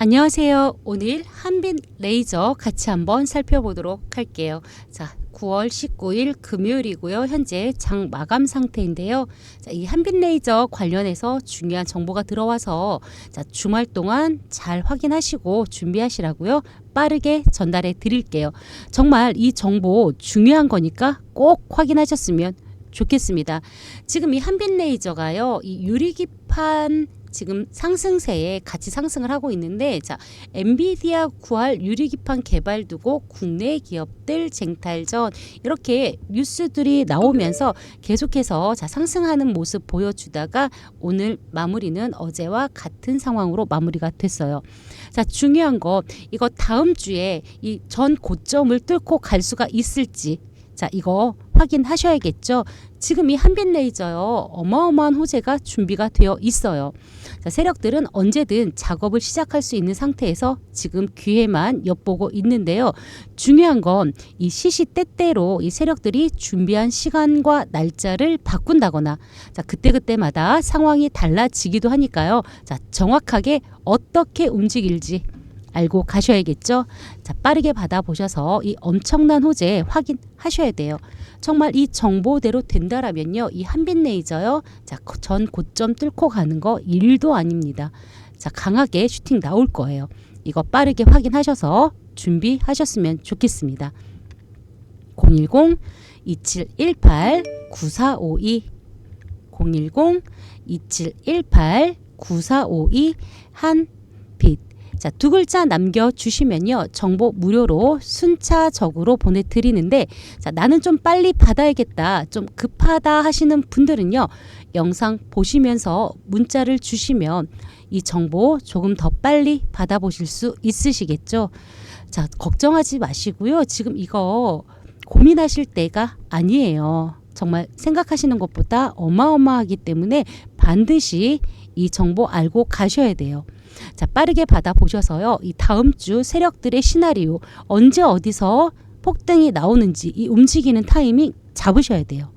안녕하세요. 오늘 한빛 레이저 같이 한번 살펴보도록 할게요. 자, 9월 19일 금요일이고요. 현재 장 마감 상태인데요. 자, 이 한빛 레이저 관련해서 중요한 정보가 들어와서 자, 주말 동안 잘 확인하시고 준비하시라고요. 빠르게 전달해 드릴게요. 정말 이 정보 중요한 거니까 꼭 확인하셨으면 좋겠습니다. 지금 이 한빛 레이저가요. 이 유리기판 지금 상승세에 같이 상승을 하고 있는데 자 엔비디아 구할 유리기판 개발 두고 국내 기업들 쟁탈전 이렇게 뉴스들이 나오면서 계속해서 자 상승하는 모습 보여주다가 오늘 마무리는 어제와 같은 상황으로 마무리가 됐어요. 자 중요한 거 이거 다음 주에 이 전 고점을 뚫고 갈 수가 있을지 자 이거 확인하셔야겠죠. 지금 이 한빛 레이저요 어마어마한 호재가 준비가 되어 있어요. 자, 세력들은 언제든 작업을 시작할 수 있는 상태에서 지금 기회만 엿보고 있는데요. 중요한 건 이 시시때때로 이 세력들이 준비한 시간과 날짜를 바꾼다거나 자, 그때그때마다 상황이 달라지기도 하니까요. 자, 정확하게 어떻게 움직일지 알고 가셔야겠죠. 자, 빠르게 받아보셔서 이 엄청난 호재 확인하셔야 돼요. 정말 이 정보대로 된다라면요. 이 한빛 레이저요. 자, 전 고점 뚫고 가는 거 일도 아닙니다. 자, 강하게 슈팅 나올 거예요. 이거 빠르게 확인하셔서 준비하셨으면 좋겠습니다. 010 2718 9452 010 2718 9452 한빛 자, 두 글자 남겨 주시면요. 정보 무료로 순차적으로 보내 드리는데 자, 나는 좀 빨리 받아야겠다. 좀 급하다 하시는 분들은요. 영상 보시면서 문자를 주시면 이 정보 조금 더 빨리 받아보실 수 있으시겠죠. 자, 걱정하지 마시고요. 지금 이거 고민하실 때가 아니에요. 정말 생각하시는 것보다 어마어마하기 때문에 반드시 이 정보 알고 가셔야 돼요. 자, 빠르게 받아보셔서요. 이 다음 주 세력들의 시나리오 언제 어디서 폭등이 나오는지 이 움직이는 타이밍 잡으셔야 돼요.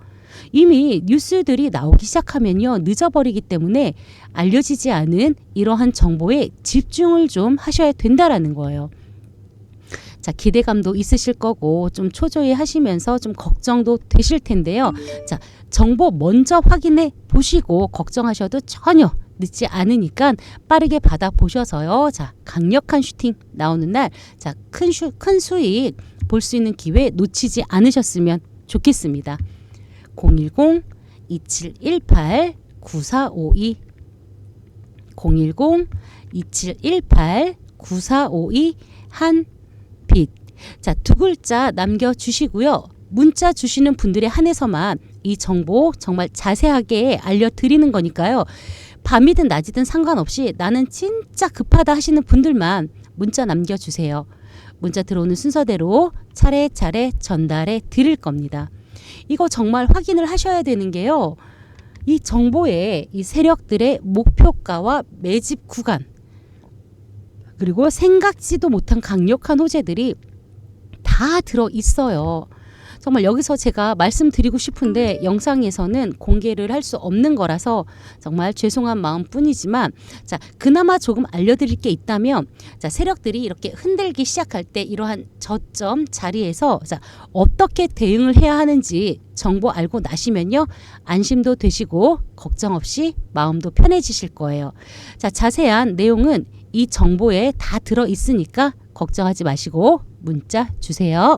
이미 뉴스들이 나오기 시작하면요. 늦어버리기 때문에 알려지지 않은 이러한 정보에 집중을 좀 하셔야 된다라는 거예요. 자, 기대감도 있으실 거고 좀 초조해 하시면서 좀 걱정도 되실 텐데요. 자, 정보 먼저 확인해 보시고 걱정하셔도 전혀 늦지 않으니까 빠르게 받아 보셔서요. 자, 강력한 슈팅 나오는 날, 자, 큰, 슈, 큰 수익 볼 수 있는 기회 놓치지 않으셨으면 좋겠습니다. 010 2718 9452 010 2718 9452 한빛. 자, 두 글자 남겨 주시고요. 문자 주시는 분들에 한해서만 이 정보 정말 자세하게 알려드리는 거니까요. 밤이든 낮이든 상관없이 나는 진짜 급하다 하시는 분들만 문자 남겨주세요. 문자 들어오는 순서대로 차례차례 전달해 드릴 겁니다. 이거 정말 확인을 하셔야 되는 게요. 이 정보에 이 세력들의 목표가와 매집 구간 그리고 생각지도 못한 강력한 호재들이 다 들어 있어요. 정말 여기서 제가 말씀드리고 싶은데 영상에서는 공개를 할 수 없는 거라서 정말 죄송한 마음 뿐이지만 자, 그나마 조금 알려드릴 게 있다면 자, 세력들이 이렇게 흔들기 시작할 때 이러한 저점 자리에서 자, 어떻게 대응을 해야 하는지 정보 알고 나시면요. 안심도 되시고 걱정 없이 마음도 편해지실 거예요. 자, 자세한 내용은 이 정보에 다 들어 있으니까 걱정하지 마시고 문자 주세요.